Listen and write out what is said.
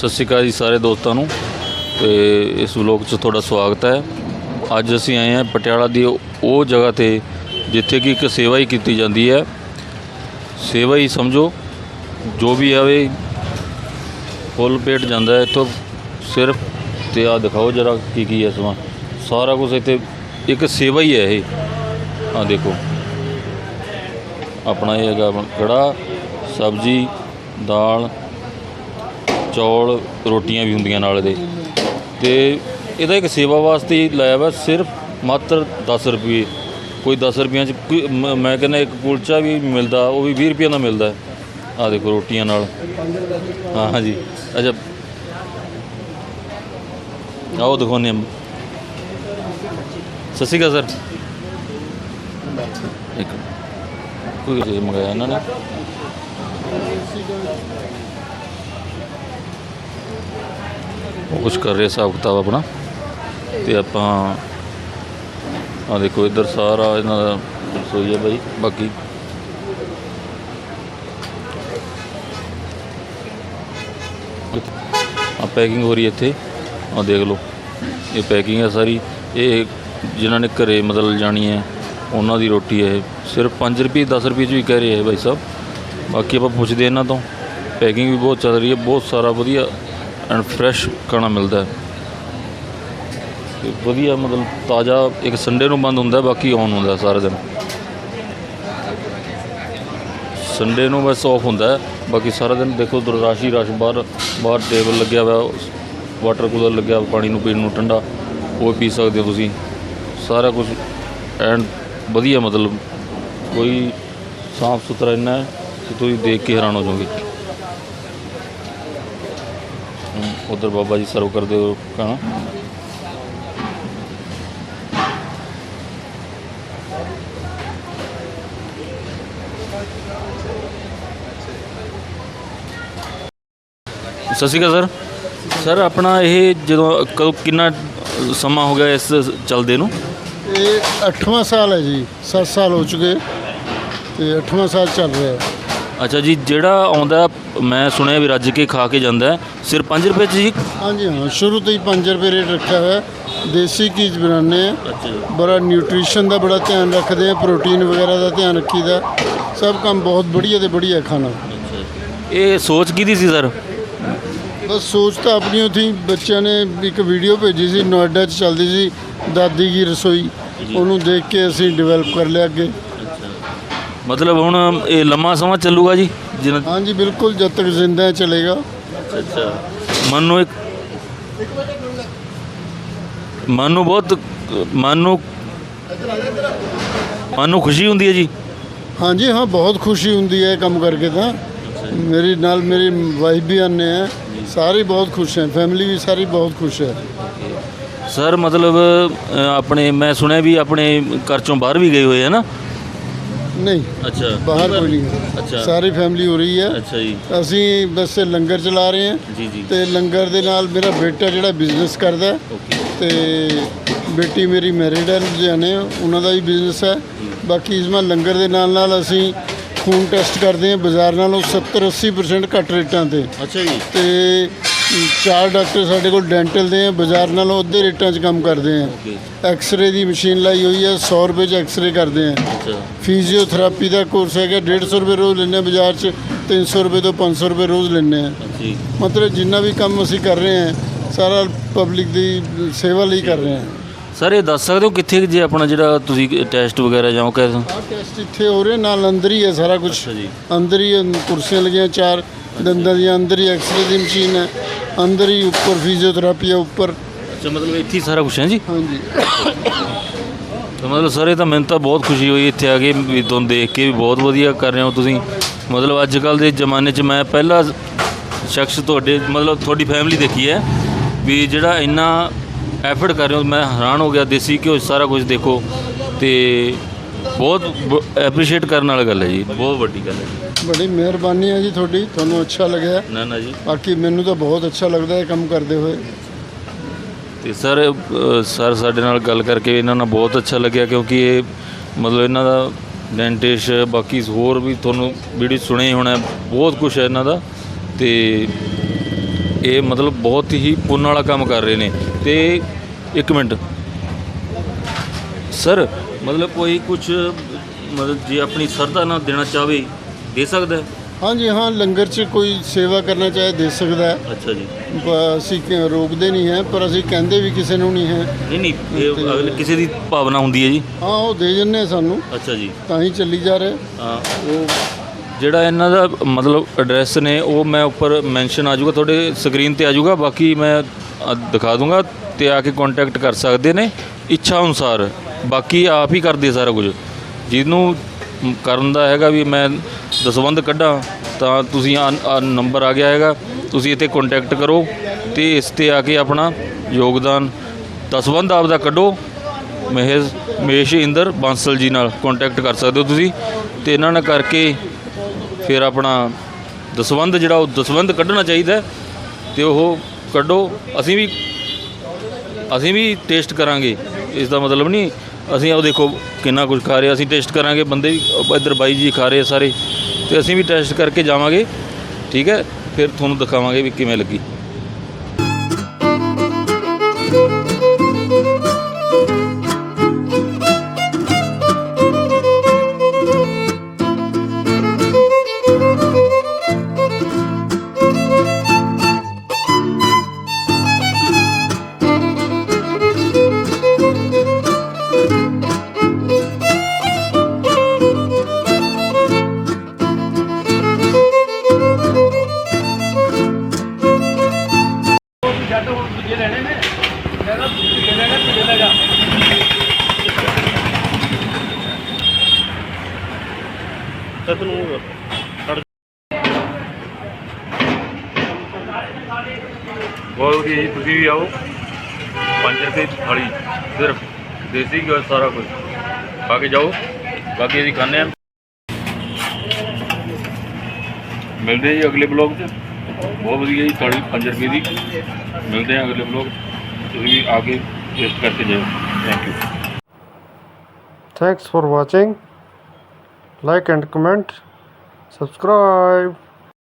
ਸਤਿ ਸ਼੍ਰੀ ਅਕਾਲ ਜੀ ਸਾਰੇ ਦੋਸਤਾਂ ਨੂੰ ਤੇ ਇਸ ਵਲੋਗ 'ਚ ਤੁਹਾਡਾ ਸਵਾਗਤ ਹੈ। ਅੱਜ ਅਸੀਂ ਆਏ ਹਾਂ ਪਟਿਆਲਾ ਦੀ ਉਹ ਜਗ੍ਹਾ ਤੇ ਜਿੱਥੇ ਕਿ ਇੱਕ ਸੇਵਾ ਹੀ ਕੀਤੀ ਜਾਂਦੀ ਹੈ। ਸੇਵਾ ਹੀ ਸਮਝੋ, ਜੋ ਵੀ ਆਵੇ, ਫੁੱਲ ਪੇਟ ਜਾਂਦਾ ਹੈ। ਇੱਥੋਂ ਸਿਰਫ ਤੇ ਆ ਦਿਖਾਓ ਜਰਾ ਕੀ ਕੀ ਹੈ ਸਮਾਂ ਸਾਰਾ ਕੁਝ ਇੱਥੇ ਇੱਕ ਸੇਵਾ ਹੀ ਹੈ ਇਹ। ਆ ਦੇਖੋ। ਆਪਣਾ ਇਹ ਹੈਗਾ ਆਪਣਾ ਕੜਾ ਸਬਜ਼ੀ, ਦਾਲ ਚੌਲ, ਰੋਟੀਆਂ ਵੀ ਹੁੰਦੀਆਂ ਨਾਲ ਇਹਦੇ। ਤੇ ਇਹਦਾ ਇੱਕ ਸੇਵਾ ਵਾਸਤੇ ਲਾਇਆ ਵਾ ਸਿਰਫ ਮਾਤਰ 10 ਰੁਪਏ। ਕੋਈ 10 ਰੁਪਈਆਂ ਚ ਕੋਈ- ਮ- ਮੈਂ ਕਹਿੰਦਾ ਇੱਕ ਕੁਲਚਾ ਵੀ ਮਿਲਦਾ, ਉਹ ਵੀ 20 ਰੁਪਏ ਦਾ ਮਿਲਦਾ। ਆ ਦੇਖੋ ਰੋਟੀਆਂ ਨਾਲ। ਹਾਂ, ਹਾਂਜੀ। ਅੱਛਾ। ਆਓ ਦਿਖਾਉਂਦੇ ਹਾਂ। ਸਤਿ ਸ਼੍ਰੀ ਅਕਾਲ, ਸਰ। ਇੱਕ ਕੋਈ ਚੀਜ਼ ਮੰਗਾਇਆ ਇਹਨਾਂ ਨੇ? ਉਹ ਕੁਛ ਕਰ ਰਹੇ ਹਿਸਾਬ ਕਿਤਾਬ ਆਪਣਾ। ਤੇ ਆਪਾਂ ਆ ਦੇਖੋ ਇੱਧਰ ਸਾਰਾ ਇਹਨਾਂ ਦਾ ਰਸੋਈ ਹੈ ਬਾਈ, ਬਾਕੀ। ਆ ਪੈਕਿੰਗ ਹੋ ਰਹੀ ਹੈ ਇੱਥੇ। ਆ ਦੇਖ ਲਓ, ਇਹ ਪੈਕਿੰਗ ਹੈ ਸਾਰੀ। ਇਹ ਜਿਨ੍ਹਾਂ ਨੇ ਘਰੇ ਮਤਲਬ ਜਾਣੀ ਹੈ, ਉਹਨਾਂ ਦੀ ਰੋਟੀ ਹੈ ਇਹ। ਸਿਰਫ 5 ਰੁਪਏ 10 ਰੁਪਏ ਚ ਵੀ ਕਹਿ ਰਹੇ ਹੈ ਭਾਈ ਸਾਹਿਬ। ਬਾਕੀ ਆਪਾਂ ਪੁੱਛਦੇ ਇਹਨਾਂ ਤੋਂ। ਪੈਕਿੰਗ ਵੀ ਬਹੁਤ ਚੱਲ ਰਹੀ ਹੈ, ਬਹੁਤ ਸਾਰਾ ਵਧੀਆ ਐਂਡ ਫਰੈਸ਼ ਖਾਣਾ ਮਿਲਦਾ ਹੈ। ਤੇ ਵਧੀਆ ਮਤਲਬ ਤਾਜ਼ਾ ਇੱਕ ਸੰਡੇ ਨੂੰ ਬੰਦ ਹੁੰਦਾ ਬਾਕੀ ਔਨ ਹੁੰਦਾ ਹੈ ਸਾਰਾ ਦਿਨ। ਸੰਡੇ ਨੂੰ ਬਸ ਆਫ ਹੁੰਦਾ ਬਾਕੀ ਸਾਰਾ ਦਿਨ ਦੇਖੋ ਉਧਰ ਰਾਸ਼ੀ ਰਸ਼ ਬਾਹਰ ਬਾਹਰ ਟੇਬਲ ਲੱਗਿਆ ਹੋਇਆ ਵਾਟਰ ਕੂਲਰ ਲੱਗਿਆ ਹੋਇਆ, ਪਾਣੀ ਨੂੰ ਪੀਣ ਨੂੰ ਠੰਡਾ ਉਹ ਪੀ ਸਕਦੇ ਹੋ ਤੁਸੀਂ। ਸਾਰਾ ਕੁਝ ਐਂਡ ਵਧੀਆ ਮਤਲਬ ਕੋਈ ਸਾਫ਼ ਸੁਥਰਾ ਇੰਨਾ ਹੈ ਕਿ ਤੁਸੀਂ ਦੇਖ ਕੇ ਹੈਰਾਨ ਹੋ ਜਾਓਗੇ। ਉਧਰ ਬਾਬਾ ਜੀ ਸਰਵ ਕਰਦੇ ਹੋ ਖਾਣਾ ਸਤਿ ਸ਼੍ਰੀ ਅਕਾਲ ਸਰ। ਸਰ, ਆਪਣਾ ਇਹ ਜਦੋਂ ਕਦੋਂ ਕਿੰਨਾ ਸਮਾਂ ਹੋ ਗਿਆ ਇਸ ਚੱਲਦੇ ਨੂੰ? ਇਹ 8ਵਾਂ ਸਾਲ ਹੈ ਜੀ 7 ਸਾਲ ਹੋ ਚੁੱਕੇ ਤੇ 8ਵਾਂ ਸਾਲ ਚੱਲ ਰਿਹਾ। ਹੈ ਅੱਛਾ ਜੀ ਜਿਹੜਾ ਆਉਂਦਾ ਮੈਂ ਸੁਣਿਆ ਵੀ ਰੱਜ ਕੇ ਖਾ ਕੇ ਜਾਂਦਾ ਹੈ, ਸਿਰਫ 5 ਰੁਪਏ ਚ ਜੀ? ਹਾਂਜੀ ਹਾਂ ਸ਼ੁਰੂ ਤੋਂ ਹੀ 5 ਰੁਪਏ ਰੇਟ ਰੱਖਿਆ ਹੋਇਆ। ਦੇਸੀ ਚੀਜ਼ ਬਣਾਉਂਦੇ ਆ ਬੜਾ ਨਿਊਟ੍ਰੀਸ਼ਨ ਦਾ ਬੜਾ ਧਿਆਨ ਰੱਖਦੇ ਆ ਪ੍ਰੋਟੀਨ ਵਗੈਰਾ ਦਾ ਧਿਆਨ ਰੱਖੀਦਾ ਸਭ ਕੰਮ ਬਹੁਤ ਬੜੀਆ ਤੇ ਬੜੀਆ ਖਾਣਾ। ਇਹ ਸੋਚ ਕਿਹਦੀ ਸੀ ਸਰ? ਬਸ ਸੋਚ ਤਾਂ ਆਪਣੀ ਥੀ ਬੱਚਿਆਂ ਨੇ ਇੱਕ ਵੀਡੀਓ ਭੇਜੀ ਸੀ ਨੋਇਡਾ 'ਚ ਚੱਲਦੀ ਸੀ ਦਾਦੀ ਕੀ ਰਸੋਈ। ਉਹਨੂੰ ਦੇਖ ਕੇ ਅਸੀਂ ਡਿਵੈਲਪ ਕਰ ਲਿਆ ਅੱਗੇ। ਮਤਲਬ ਹੁਣ ਇਹ ਲੰਮਾ ਸਮਾਂ ਚੱਲੂਗਾ ਜੀ? ਜਿੰਨਾ ਹਾਂਜੀ ਬਿਲਕੁਲ ਜਦ ਤੱਕ ਜ਼ਿੰਦਾ ਹੈ ਚਲੇਗਾ। ਅੱਛਾ। ਮਨ ਨੂੰ ਇੱਕ ਮਨ ਨੂੰ ਬਹੁਤ ਮਨ ਨੂੰ ਮਨ ਨੂੰ ਖੁਸ਼ੀ ਹੁੰਦੀ ਹੈ ਜੀ? ਹਾਂਜੀ ਹਾਂ ਬਹੁਤ ਖੁਸ਼ੀ ਹੁੰਦੀ ਹੈ ਇਹ ਕੰਮ ਕਰਕੇ ਤਾਂ। ਮੇਰੀ ਨਾਲ ਮੇਰੀ ਵਾਈਫ ਵੀ ਆਨੇ ਆ। ਸਾਰੇ ਬਹੁਤ ਖੁਸ਼ ਹੈ। ਫੈਮਿਲੀ ਵੀ ਸਾਰੀ ਬਹੁਤ ਖੁਸ਼ ਹੈ। ਸਰ ਮਤਲਬ ਅ, ਆਪਣੇ ਮੈਂ ਸੁਣਿਆ ਵੀ ਆਪਣੇ ਘਰ ਚੋਂ ਬਾਹਰ ਵੀ ਗਏ ਹੋਏ ਹੈ ਨਾ? ਨਹੀਂ ਅੱਛਾ। ਬਾਹਰ ਕੋਈ ਨਹੀਂ। ਅੱਛਾ। ਸਾਰੀ ਫੈਮਿਲੀ ਹੋ ਰਹੀ ਹੈ। ਅੱਛਾ ਜੀ। ਅਸੀਂ ਬਸ ਲੰਗਰ ਚਲਾ ਰਹੇ ਹਾਂ। ਜੀ ਜੀ। ਤੇ ਲੰਗਰ ਦੇ ਨਾਲ ਮੇਰਾ ਬੇਟਾ ਜਿਹੜਾ ਬਿਜ਼ਨਸ ਕਰਦਾ ਹੈ ਓਕੇ ਤੇ ਬੇਟੀ ਮੇਰੀ ਮੈਰਿਡ ਹੈ ਲੁਧਿਆਣੇ ਉਹਨਾਂ ਦਾ ਵੀ ਬਿਜ਼ਨਸ ਹੈ। ਬਾਕੀ ਇਸ ਮੈਂ ਲੰਗਰ ਦੇ ਨਾਲ ਨਾਲ ਅਸੀਂ ਖੂਨ ਟੈਸਟ ਕਰਦੇ ਹਾਂ ਬਾਜ਼ਾਰ ਨਾਲੋਂ 70 80% ਘੱਟ ਰੇਟਾਂ ਤੇ। ਅੱਛਾ ਜੀ। ਤੇ ਚਾਰ ਡਾਕਟਰ ਸਾਡੇ ਕੋਲ ਡੈਂਟਲ ਦੇ ਆ ਬਾਜ਼ਾਰ ਨਾਲੋਂ ਅੱਧੇ ਰੇਟਾਂ 'ਚ ਕੰਮ ਕਰਦੇ ਆ। ਐਕਸ-ਰੇ ਦੀ ਮਸ਼ੀਨ ਲਾਈ ਹੋਈ ਹੈ 100 ਰੁਪਏ 'ਚ ਐਕਸ-ਰੇ ਕਰਦੇ ਆ। ਫਿਜ਼ੀਓਥੈਰੇਪੀ ਦਾ ਕੋਰਸ ਹੈਗਾ 150 ਰੁਪਏ ਰੋਜ਼ ਹਾਂ ਬਾਜ਼ਾਰ 'ਚ 300 ਰੁਪਏ ਤੋਂ 500 ਰੁਪਏ ਰੋਜ਼ ਲੈਂਦੇ ਆ। ਮਤਲਬ ਜਿੰਨਾ ਵੀ ਕੰਮ ਅਸੀਂ ਕਰ ਰਹੇ ਹਾਂ ਸਾਰਾ ਪਬਲਿਕ ਦੀ ਸੇਵਾ ਲਈ ਕਰ ਰਹੇ ਹਾਂ ਸਰ ਇਹ ਦੱਸ ਸਕਦੇ ਹੋ ਕਿੱਥੇ ਜੇ ਆਪਣਾ ਜਿਹੜਾ ਤੁਸੀਂ ਟੈਸਟ ਵਗੈਰਾ ਜਾਂ ਆਹ ਟੈਸਟ ਇੱਥੇ ਹੋ ਰਹੇ ਨਾਲ ਅੰਦਰ ਹੀ ਹੈ ਸਾਰਾ ਕੁਝ ਅੰਦਰ ਹੀ ਕੁਰਸੀਆਂ ਲੱਗੀਆਂ ਚਾਰ ਦੰਦਾਂ ਦੀਆਂ ਅੰਦਰ ਹੀ ਐਕਸ-ਰੇ ਦੀ ਮਸ਼ੀਨ ਹੈ ਅੰਦਰ ਹੀ ਉੱਪਰ ਫਿਜ਼ੀਓਥੈਰੇਪੀ ਹੈ ਉੱਪਰ। ਅੱਛਾ ਮਤਲਬ ਇੱਥੇ ਹੀ ਸਾਰਾ ਕੁਝ ਹੈ ਜੀ? ਹਾਂਜੀ। ਤਾਂ ਮਤਲਬ ਸਰ ਇਹ ਤਾਂ ਮੈਨੂੰ ਤਾਂ ਬਹੁਤ ਖੁਸ਼ੀ ਹੋਈ ਇੱਥੇ ਆ ਕੇ ਵੀ ਤੁਹਾਨੂੰ ਦੇਖ ਕੇ ਵੀ ਬਹੁਤ ਵਧੀਆ ਕਰ ਰਹੇ ਹੋ ਤੁਸੀਂ। ਮਤਲਬ ਅੱਜ ਕੱਲ ਦੇ ਜ਼ਮਾਨੇ 'ਚ ਮੈਂ ਪਹਿਲਾ ਸ਼ਖਸ ਤੁਹਾਡੇ ਮਤਲਬ ਤੁਹਾਡੀ ਫੈਮਿਲੀ ਦੇਖੀ ਹੈ ਵੀ ਜਿਹੜਾ ਇੰਨਾ ਐਫਰਟ ਕਰ ਰਹੇ ਹੋ ਮੈਂ ਹੈਰਾਨ ਹੋ ਗਿਆ ਦੇਸੀ ਘਿਓ ਸਾਰਾ ਕੁਝ ਦੇਖੋ। ਤੇ ਬਹੁਤ ਐਪਰੀਸ਼ੀਏਟ ਕਰਨ ਵਾਲੀ ਗੱਲ ਹੈ ਜੀ ਬਹੁਤ ਵੱਡੀ ਗੱਲ ਹੈ ਜੀ। ਬੜੀ ਮਿਹਰਬਾਨੀ ਹੈ ਜੀ ਤੁਹਾਡੀ ਤੁਹਾਨੂੰ ਅੱਛਾ ਲੱਗਿਆ। ਨਾ ਨਾ ਜੀ। ਬਾਕੀ ਮੈਨੂੰ ਤਾਂ ਬਹੁਤ ਅੱਛਾ ਲੱਗਦਾ ਹੈ ਕੰਮ ਕਰਦੇ ਹੋਏ। ਤੇ ਸਰ ਅ, ਸਰ ਸਾਡੇ ਨਾਲ ਗੱਲ ਕਰਕੇ ਇਹਨਾਂ ਨਾਲ ਬਹੁਤ ਅੱਛਾ ਲੱਗਿਆ ਕਿਉਂਕਿ ਇਹ ਮਤਲਬ ਇਹਨਾਂ ਦਾ ਡੈਂਟਿਸ਼ ਬਾਕੀ ਹੋਰ ਵੀ ਤੁਹਾਨੂੰ ਵੀਡੀਓ ਸੁਣੇ ਹੀ ਹੋਣਾ ਬਹੁਤ ਕੁਝ ਹੈ ਇਹਨਾਂ ਦਾ। ਤੇ ਇਹ ਮਤਲਬ ਬਹੁਤ ਹੀ ਪੁੰਨ ਵਾਲਾ ਕੰਮ ਕਰ ਰਹੇ ਨੇ। ਤੇ ਇੱਕ ਮਿੰਟ। ਸਰ ਮਤਲਬ ਕੋਈ ਕੁਝ ਮਤਲਬ ਜੇ ਆਪਣੀ ਸਰਦਾ ਨਾਲ ਦੇਣਾ ਚਾਹਵੇ ਦੇ ਸਕਦਾ ਹੈ? ਹਾਂਜੀ ਹਾਂ ਲੰਗਰ 'ਚ ਕੋਈ ਸੇਵਾ ਕਰਨਾ ਚਾਹੇ ਦੇ ਸਕਦਾ ਹੈ। ਅੱਛਾ ਜੀ। ਅਸੀਂ ਕਿ- ਰੋਕਦੇ ਨਹੀਂ ਹੈ ਪਰ ਅਸੀਂ ਕਹਿੰਦੇ ਵੀ ਕਿਸੇ ਨੂੰ ਨਹੀਂ ਹੈ। ਨਹੀਂ ਨਹੀਂ ਇਹ ਅਗਲੇ ਕਿਸੇ ਦੀ ਭਾਵਨਾ ਹੁੰਦੀ ਹੈ ਜੀ? ਹਾਂ ਉਹ ਦੇ ਜੰਨੇ ਸਾਨੂੰ। ਅੱਛਾ ਜੀ। ਤਾਂ ਹੀ ਚੱਲੀ ਜਾ ਰਿਹਾ। ਹਾਂ ਉਹ ਜਿਹੜਾ ਇਹਨਾਂ ਦਾ ਮਤਲਬ ਐਡਰੈਸ ਨੇ ਉਹ ਮੈਂ ਉੱਪਰ ਮੈਂਸ਼ਨ ਆ ਜਾਊਗਾ ਤੁਹਾਡੇ ਸਕਰੀਨ ਤੇ ਆ ਜਾਊਗਾ। ਬਾਕੀ ਮੈਂ ਅ, ਦਿਖਾ ਦੂੰਗਾ ਤੇ ਆ ਕੇ ਕੰਟੈਕਟ ਕਰ ਸਕਦੇ ਨੇ ਇੱਛਾ ਅਨੁਸਾਰ। ਬਾਕੀ ਆਪ ਹੀ ਕਰਦੇ ਸਾਰਾ ਕੁਝ। ਜਿਹਨੂੰ ਮ, ਕਰਨ ਦਾ ਹੈਗਾ ਵੀ ਮੈਂ ਦਸਵੰਧ ਕੱਢਾਂ, ਤਾਂ ਤੁਸੀਂ ਆ ਨੰਬਰ ਆ ਗਿਆ ਹੈਗਾ, ਤੁਸੀਂ ਇੱਥੇ ਕੰਟੈਕਟ ਕਰੋ ਤੇ ਇਸ ਤੇ ਆ ਕੇ ਆਪਣਾ ਯੋਗਦਾਨ ਦਸਵੰਧ ਆਪਦਾ ਕੱਢੋ। ਮਹੇਸ਼ ਮਹੇਸ਼ ਇੰਦਰ ਬਾਂਸਲ ਜੀ ਨਾਲ ਕੰਟੈਕਟ ਕਰ ਸਕਦੇ ਹੋ ਤੁਸੀਂ ਤੇ ਇਹਨਾਂ ਨਾਲ ਕਰਕੇ ਫਿਰ ਆਪਣਾ ਦਸਵੰਧ ਜਿਹੜਾ ਉਹ ਦਸਵੰਧ ਕੱਢਣਾ ਚਾਹੀਦਾ ਹੈ ਤੇ ਉਹ ਕੱਢੋ। ਅਸੀਂ ਵੀ ਅਸੀਂ ਵੀ ਟੇਸਟ ਕਰਾਂਗੇ। ਇਸ ਦਾ ਮਤਲਬ ਨਹੀਂ, ਅਸੀਂ ਉਹ ਦੇਖੋ ਕਿੰਨਾ ਕੁਝ ਖਾ ਰਹੇ ਅਸੀਂ ਟੇਸਟ ਕਰਾਂਗੇ। ਬੰਦੇ ਵੀ, ਇੱਧਰ ਬਾਈ ਜੀ ਖਾ ਰਹੇ ਆ ਸਾਰੇ। ਤੇ ਅਸੀਂ ਵੀ ਟੈਸਟ ਕਰਕੇ ਜਾਵਾਂਗੇ ਠੀਕ ਹੈ? ਫਿਰ ਤੁਹਾਨੂੰ ਦਿਖਾਵਾਂਗੇ ਵੀ ਕਿਵੇਂ ਲੱਗੀ। ਬਹੁਤ ਵਧੀਆ ਜੀ, ਤੁਸੀਂ ਵੀ ਆਓ। 5 ਰੁਪਏ ਥਾਲੀ, ਸਿਰਫ ਦੇਸੀ ਘਿਓ ਸਾਰਾ ਕੁਝ ਖਾ ਕੇ ਜਾਓ। ਬਾਕੀ ਅਸੀਂ ਖਾਂਦੇ ਹਾਂ। ਮਿਲਦੇ ਜੀ ਅਗਲੇ ਬਲੌਗ 'ਚ। ਬਹੁਤ ਵਧੀਆ ਜੀ ਤਾੜੀ 5 ਰੁਪਏ ਦੀ ਮਿਲਦੇ ਆ ਅਗਲੇ ਬਲੌਗ ਤੁਸੀਂ ਵੀ ਆ ਕੇ ਟੇਸਟ ਕਰਕੇ ਜਾਓ thank you thanks for watching like and comment subscribe